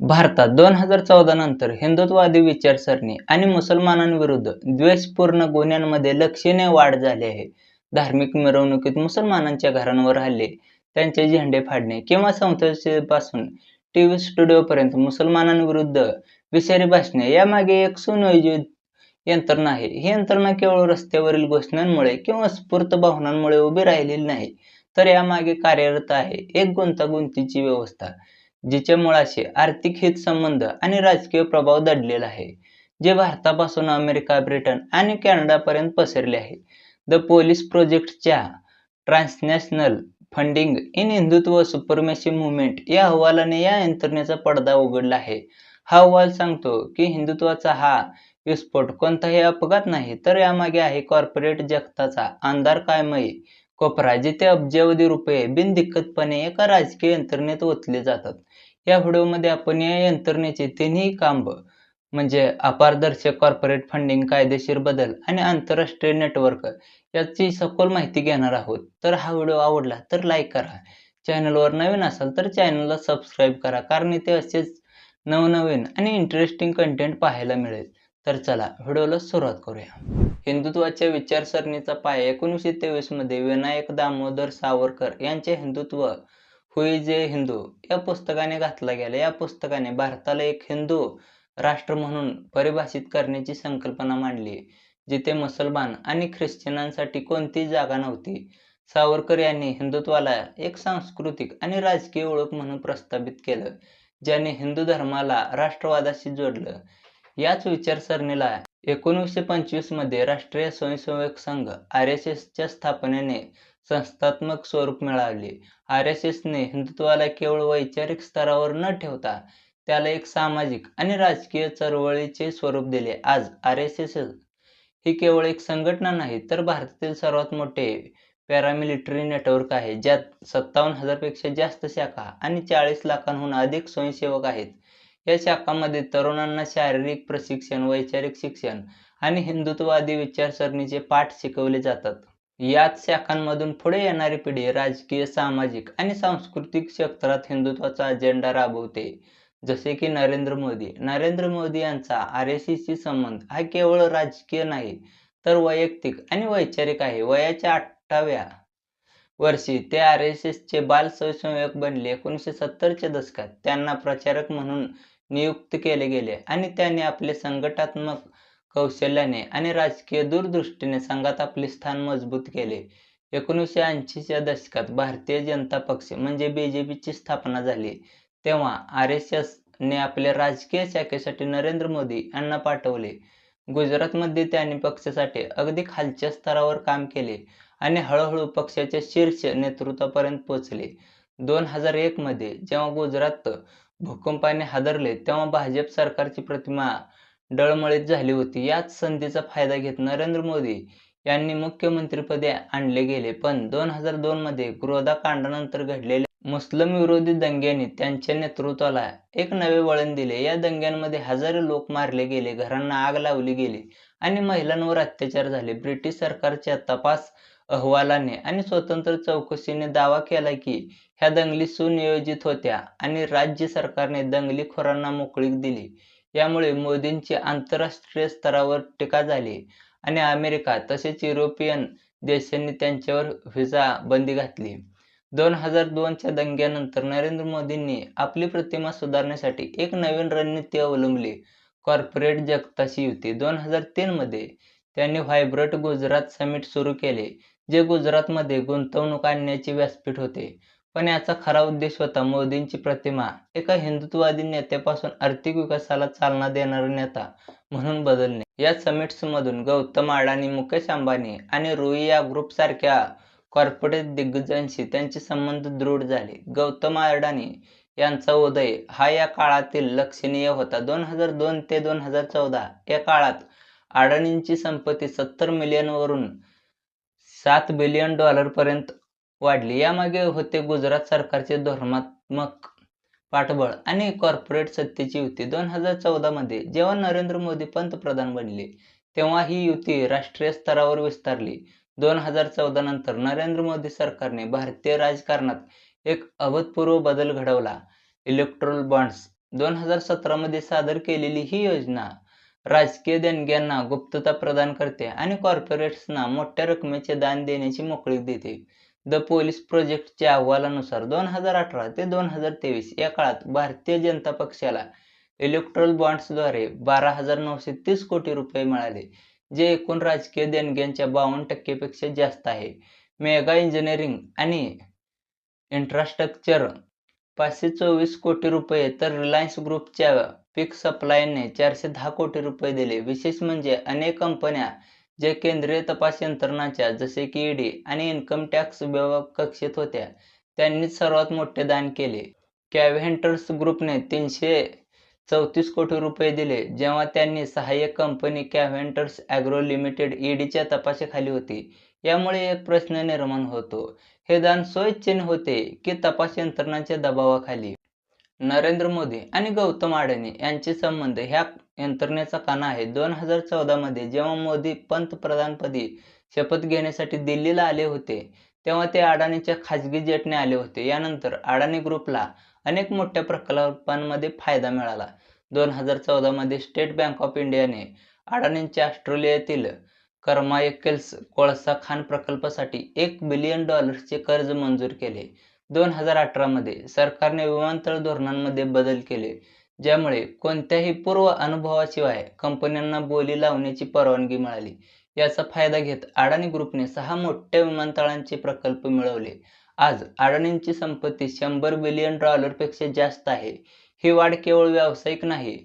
भारतात दोन हजार चौदा नंतर हिंदुत्ववादी विचारसरणी आणि मुसलमानांविरुद्ध द्वेषपूर्ण गुन्ह्यांमध्ये लक्षणीय वाढ झाली आहे. धार्मिक मिरवणुकीत मुसलमानांच्या घरांवर हल्ले, त्यांचे झेंडे फाडणे किंवा संसदेपासून टीव्ही स्टुडिओपर्यंत मुसलमानांविरुद्ध विषारी भाषणे यामागे एक सुनियोजित यंत्रणा आहे. ही यंत्रणा केवळ रस्त्यावरील घोषणांमुळे किंवा स्फूर्त भावनांमुळे उभी राहिलेली नाही, तर यामागे कार्यरत आहे एक गुंतागुंतीची व्यवस्था, जिच्या मुळाशी आर्थिक हितसंबंध आणि राजकीय प्रभाव दडलेला आहे, जे भारतापासून अमेरिका, ब्रिटन आणि कॅनडापर्यंत पसरले आहे. द पोलीस प्रोजेक्टच्या transnational funding in Hindutva supremacy movement या अहवालाने या यंत्रणेचा पडदा उघडला आहे. हा अहवाल सांगतो की हिंदुत्वाचा हा विस्फोट कोणताही अपघात नाही, तर यामागे आहे कॉर्पोरेट जगताचा अंधारमय कोपरा, जिथे अब्जावधी रुपये बिनदिक्कतपणे एका राजकीय यंत्रणेत ओतले जातात. या व्हिडिओमध्ये आपण या यंत्रणेचे तिन्ही कांब म्हणजे अपारदर्शक कॉर्पोरेट फंडिंग, कायदेशीर बदल आणि आंतरराष्ट्रीय नेटवर्क याची सखोल माहिती घेणार आहोत. तर हा व्हिडिओ आवडला तर लाईक करा, चॅनलवर नवीन असाल तर चॅनलला सबस्क्राईब करा, कारण इथे असेच नवनवीन आणि इंटरेस्टिंग कंटेंट पाहायला मिळेल. तर चला व्हिडिओला सुरुवात करूया. हिंदुत्वाच्या विचारसरणीचा पाया एकोणीसशे तेवीसमध्ये विनायक दामोदर सावरकर यांचे हिंदुत्व हुई जे हिंदू या पुस्तकाने घातला गेला. या पुस्तकाने भारताला एक हिंदू राष्ट्र म्हणून परिभाषित करण्याची संकल्पना मांडली, जिथे मुसलमान आणि ख्रिश्चनांसाठी कोणतीही जागा नव्हती. सावरकर यांनी हिंदुत्वाला एक सांस्कृतिक आणि राजकीय ओळख म्हणून प्रस्थापित केलं, ज्याने हिंदू धर्माला राष्ट्रवादाशी जोडलं. याच विचारसरणीला एकोणीसशे पंचवीसमध्ये राष्ट्रीय स्वयंसेवक संघ आर एस एसच्या स्थापनेने संस्थात्मक स्वरूप मिळावले आर एस एसने हिंदुत्वाला केवळ वैचारिक स्तरावर न ठेवता त्याला एक सामाजिक आणि राजकीय चळवळीचे स्वरूप दिले. आज आर एस एस ही केवळ एक संघटना नाही, तर भारतातील सर्वात मोठे पॅरामिलिटरी नेटवर्क आहे, ज्यात सत्तावन्न हजारपेक्षा जास्त शाखा आणि चाळीस लाखांहून अधिक स्वयंसेवक आहेत. या शाखांमध्ये तरुणांना शारीरिक प्रशिक्षण, वैचारिक शिक्षण आणि हिंदुत्ववादी विचारसरणीचे पाठ शिकवले जातात. याच शाखांमधून पुढे येणारी पिढी राजकीय, सामाजिक आणि सांस्कृतिक क्षेत्रात हिंदुत्वाचा अजेंडा राबवते, जसे की नरेंद्र मोदी. नरेंद्र मोदी यांचा आरएसएसशी संबंध हा केवळ राजकीय नाही, तर वैयक्तिक आणि वैचारिक आहे. वयाच्या अठ्ठाव्या वर्षी ते आरएसएसचे बाल स्वयंसेवक बनले. एकोणीसशे सत्तरच्या दशकात त्यांना प्रचारक म्हणून नियुक्त केले गेले आणि त्यांनी आपले संघटनात्मक कौशल्याने आणि राजकीय दूरदृष्टीने संघात आपले स्थान मजबूत केले. एकोणीसशे ऐंशीच्या दशकात भारतीय जनता पक्ष म्हणजे बीजेपीची स्थापना झाली, तेव्हा आरएसएस ने आपल्या राजकीय शाखेसाठी नरेंद्र मोदी यांना पाठवले. गुजरातमध्ये त्यांनी पक्षासाठी अगदी खालच्या स्तरावर काम केले आणि हळूहळू पक्षाच्या शीर्ष नेतृत्वापर्यंत पोहोचले. दोन हजार एक मध्ये जेव्हा गुजरात भूकंपाने हादरले, तेव्हा भाजप सरकारची प्रतिमा डळमळीत झाली होती. याच संधीचा फायदा घेत नरेंद्र मोदी यांनी मुख्यमंत्रीपदे आणले गेले. पण दोन हजार दोन मध्ये गोदाकांडानंतर घडलेल्या मुस्लिमविरोधी दंग्यांनी त्यांच्या नेतृत्वाला एक नवे वळण दिले. या दंग्यांमध्ये हजारो लोक मारले गेले, घरांना आग लावली गेली आणि महिलांवर अत्याचार झाले. ब्रिटिश सरकारच्या तपास अहवालाने आणि स्वतंत्र चौकशीने दावा केला की ह्या दंगली सुनियोजित होत्या आणि राज्य सरकारने दंगलीखोरांना मोकळीक दिली. यामुळे मोदींची आंतरराष्ट्रीय स्तरावर टीका झाली आणि अमेरिका तसेच युरोपियन देशांनी त्यांच्यावर व्हिसा बंदी घातली. दोन हजार दोनच्या दंग्यानंतर नरेंद्र मोदींनी आपली प्रतिमा सुधारण्यासाठी एक नवीन रणनीती अवलंबली, कॉर्पोरेट जगताशी युती. दोन हजार तीन मध्ये त्यांनी व्हायब्रंट गुजरात समिट सुरू केले, जे गुजरातमध्ये गुंतवणूक आणण्याचे व्यासपीठ होते. पण याचा खरा उद्देश होता मोदींची प्रतिमा एका हिंदुत्ववादी नेत्यापासून आर्थिक विकासाला चालना देणारा नेता म्हणून बदलणे. या समिट्समधून गौतम अडाणी, मुकेश अंबानी आणि रुईया ग्रुपसारख्या कॉर्पोरेट दिग्गजांशी त्यांचे संबंध दृढ झाले. गौतम अडाणी यांचा उदय हा या काळातील लक्षणीय होता. दोन हजार दोन ते दोन हजार चौदा या काळात अडाणींची संपत्ती सत्तर मिलियनवरून सात बिलियन डॉलरपर्यंत वाढली. यामागे होते गुजरात सरकारचे धोरणात्मक पाठबळ आणि कॉर्पोरेट सत्तेची युती. दोन हजार चौदा मध्ये जेव्हा नरेंद्र मोदी पंतप्रधान बनले, तेव्हा ही युती राष्ट्रीय स्तरावर विस्तारली. दोन हजार चौदा नंतर नरेंद्र मोदी सरकारने भारतीय राजकारणात एक अभूतपूर्व बदल घडवला. इलेक्ट्रोल बॉण्ड्स दोन हजार सतरामध्ये सादर केलेली ही योजना राजकीय देणग्यांना गुप्तता प्रदान करते आणि कॉर्पोरेट्सना मोठ्या रकमेचे दान देण्याची मोकळीक देते द पोलीस प्रोजेक्टच्या अहवालानुसार दोन हजार अठरा ते दोन हजार तेवीस या काळात भारतीय जनता पक्षाला इलेक्ट्रल बॉन्ड्सद्वारे बारा हजार नऊशे तीस कोटी रुपये मिळाले जे एकूण राजकीय देणग्यांच्या बावन्न टक्केपेक्षा जास्त आहे. मेगा इंजिनिअरिंग आणि इन्फ्रास्ट्रक्चर पाचशे चोवीस कोटी रुपये तर रिलायन्स ग्रुपच्या पीक सप्लायने चारशे दहा कोटी रुपये दिले. विशेष म्हणजे अनेक कंपन्या जे केंद्रीय तपास यंत्रणाच्या जसे की ईडी आणि इन्कम टॅक्स विभाग कक्षेत होत्या त्यांनीच सर्वात मोठे दान केले. कॅव्हेंटर्स ग्रुपने तीनशे चौतीस कोटी रुपये दिले जेव्हा त्यांनी सहाय्यक कंपनी कॅव्हेंटर्स ॲग्रो लिमिटेड ईडीच्या तपासाखाली होती. यामुळे एक प्रश्न निर्माण होतो. हे दान स्वइच्छेने होते की तपास यंत्रणांच्या दबावाखाली? नरेंद्र मोदी आणि गौतम अडाणी यांचे संबंध ह्या यंत्रणेचा काना आहे. दोन हजार चौदामध्ये जेव्हा मोदी पंतप्रधानपदी शपथ घेण्यासाठी दिल्लीला आले होते तेव्हा ते अडाणीच्या खाजगी जेटने आले होते. यानंतर अडाणी ग्रुपला अनेक मोठ्या प्रकल्पांमध्ये फायदा मिळाला. दोन हजार चौदामध्ये स्टेट बँक ऑफ इंडियाने अडाणींच्या ऑस्ट्रेलियातील कर्मायकेल्स कोळसा खाण प्रकल्पासाठी एक बिलियन डॉलर्सचे कर्ज मंजूर केले. दोन हजार अठरामध्ये सरकारने विमानतळ धोरणांमध्ये बदल केले. ज्यामुळे कोणत्याही पूर्व अनुभवाशिवाय कंपन्यांना बोली लावण्याची परवानगी मिळाली. याचा फायदा घेत अडाणी ग्रुपने सहा मोठ्या विमानतळांचे प्रकल्प मिळवले. आज अडाणींची संपत्ती शंभर बिलियन डॉलरपेक्षा जास्त आहे. ही वाढ केवळ व्यावसायिक नाही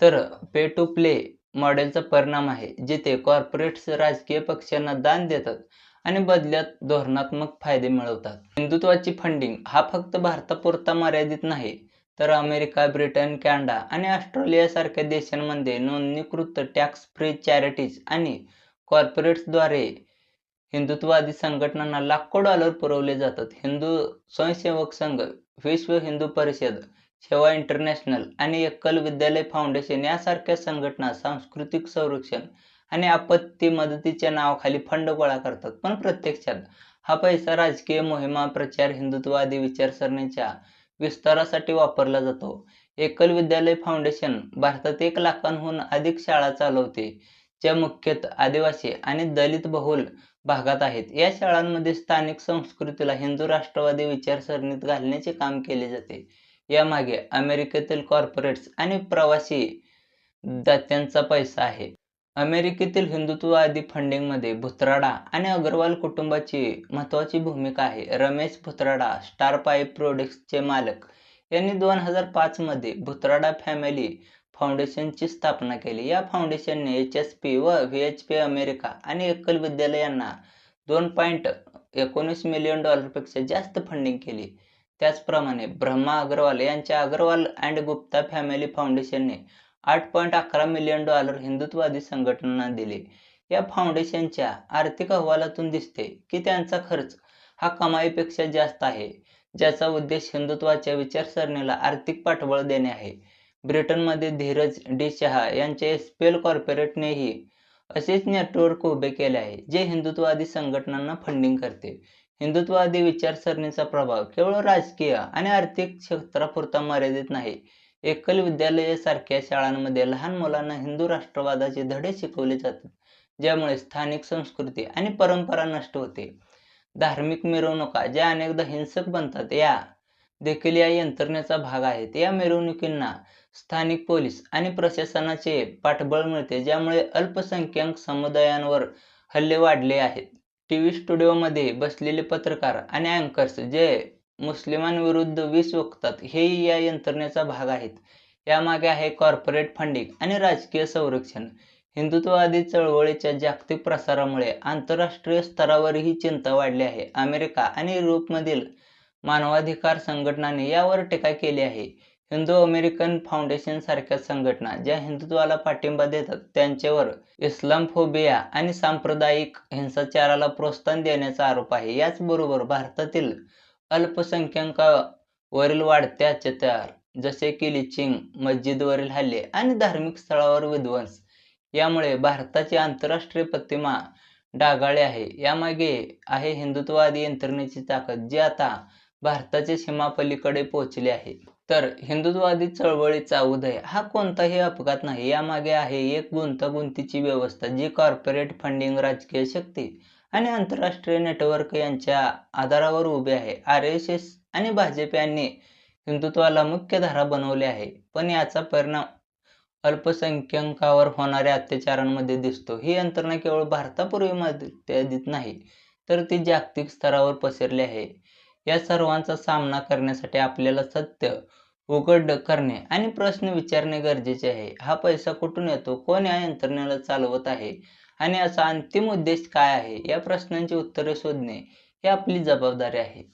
तर पे टू प्ले मॉडेलचा परिणाम आहे जिथे कॉर्पोरेट्स राजकीय पक्षांना दान देतात आणि बदल्यात धोरणात्मक फायदे मिळवतात. हिंदुत्वाची फंडिंग हा फक्त भारतापुरता मर्यादित नाही तर अमेरिका ब्रिटन कॅनडा आणि ऑस्ट्रेलियासारख्या देशांमध्ये नोंदणीकृत टॅक्स फ्री चॅरिटीज आणि कॉर्पोरेट्सद्वारे हिंदुत्ववादी संघटनांना लाखो डॉलर पुरवले जातात. हिंदू स्वयंसेवक संघ विश्व हिंदू परिषद सेवा इंटरनॅशनल आणि एकल विद्यालय फाउंडेशन यासारख्या संघटना सांस्कृतिक संरक्षण आणि आपत्ती मदतीच्या नावाखाली फंड गोळा करतात. पण प्रत्यक्षात हा पैसा राजकीय मोहिमा प्रचार हिंदुत्ववादी विचारसरणीच्या विस्तारासाठी वापरला जातो. एकल विद्यालय फाउंडेशन भारतात एक लाखांहून अधिक शाळा चालवते ज्या मुख्यतः आदिवासी आणि दलित बहुल भागात आहेत. या शाळांमध्ये स्थानिक संस्कृतीला हिंदू राष्ट्रवादी विचारसरणीत घालण्याचे काम केले जाते. यामागे अमेरिकेतील कॉर्पोरेट्स आणि प्रवासी दात्यांचा पैसा आहे. अमेरिकेतील हिंदुत्ववादी फंडिंगमध्ये भुतराडा आणि अग्रवाल कुटुंबाची महत्त्वाची भूमिका आहे. रमेश भुतराडा स्टार पाईप प्रोडक्ट्सचे मालक. यांनी दोन हजार पाचमध्ये भुतराडा फॅमिली फाउंडेशनची स्थापना केली. या फाउंडेशनने एच एस पी व व्ही एच पी अमेरिका आणि एकल विद्यालयांना दोन पॉईंट एकोणीस मिलियन डॉलरपेक्षा जास्त फंडिंग केली. त्याचप्रमाणे ब्रह्मा अग्रवाल यांच्या अग्रवाल अँड गुप्ता फॅमिली फाउंडेशनने आठ पॉईंट अकरा मिलियन डॉलर हिंदुत्ववादी संघटनांना दिले. या फाउंडेशनच्या आर्थिक अहवालातून दिसते की त्यांचा खर्च हा कमाईपेक्षा जास्त आहे ज्याचा उद्देश हिंदुत्वाच्या विचारसरणीला आर्थिक पाठबळ देणे आहे. ब्रिटनमध्ये धीरज डी शहा यांच्या एसपीएल कॉर्पोरेटनेही असेच नेटवर्क उभे केले आहे जे हिंदुत्ववादी संघटनांना फंडिंग करते. हिंदुत्ववादी विचारसरणीचा प्रभाव केवळ राजकीय आणि आर्थिक क्षेत्रापुरता मर्यादित नाही एकल विद्यालयासारख्या शाळांमध्ये लहान मुलांना हिंदू राष्ट्रवादाचे धडे शिकवले जातात ज्यामुळे स्थानिक संस्कृती आणि परंपरा नष्ट होते. धार्मिक मिरवणुका ज्या अनेकदा हिंसक बनतात या देखील या यंत्रणेचा भाग आहेत. या मिरवणुकींना स्थानिक पोलीस आणि प्रशासनाचे पाठबळ मिळते ज्यामुळे अल्पसंख्याक समुदायांवर हल्ले वाढले आहेत. टी व्ही स्टुडिओमध्ये बसलेले पत्रकार आणि अँकर्स जे मुस्लिमांविरुद्ध विष ओकतात हेही या यंत्रणेचा भाग आहेत. यामागे आहे कॉर्पोरेट फंडिंग आणि राजकीय संरक्षण. हिंदुत्ववादी चळवळीच्या जागतिक प्रसारामुळे आंतरराष्ट्रीय स्तरावरही चिंता वाढली आहे. अमेरिका आणि युरोपमधील मानवाधिकार संघटनांनी यावर टीका केली आहे. हिंदू अमेरिकन फाउंडेशन सारख्या संघटना ज्या हिंदुत्वाला पाठिंबा देतात त्यांच्यावर इस्लामफोबिया आणि सांप्रदायिक हिंसाचाराला प्रोत्साहन देण्याचा आरोप आहे. याचबरोबर भारतातील अल्पसंख्याकावरील वाढत्या अत्याचार जसे की लिचिंग मस्जिदवरील हल्ले आणि धार्मिक स्थळावर विध्वंस यामुळे भारताची आंतरराष्ट्रीय प्रतिमा डागाळी आहे. यामागे आहे हिंदुत्ववादी यंत्रणेची ताकद जी आता भारताच्या सीमापलीकडे पोहोचली आहे. तर हिंदुत्ववादी चळवळीचा उदय हा कोणताही अपघात नाही. यामागे आहे एक गुंतागुंतीची व्यवस्था जी कॉर्पोरेट फंडिंग राजकीय शक्ती आणि आंतरराष्ट्रीय नेटवर्क यांच्या आधारावर उभे आहे. आर एस एस आणि भाजप यांनी हिंदुत्वाला मुख्य धारा बनवली आहे. पण याचा परिणाम अल्पसंख्याकांवर होणाऱ्या अत्याचारांमध्ये दिसतो. ही यंत्रणा केवळ भारतापूर्वी मर्यादित नाही तर ती जागतिक स्तरावर पसरली आहे. या सर्वांचा सामना करण्यासाठी आपल्याला सत्य उघड करणे आणि प्रश्न विचारणे गरजेचे आहे. हा पैसा कुठून येतो? कोण या यंत्रणेला चालवत आहे? आणि याचा अंतिम उद्देश काय आहे? या प्रश्नांची उत्तरे शोधणे ही आपली जबाबदारी आहे.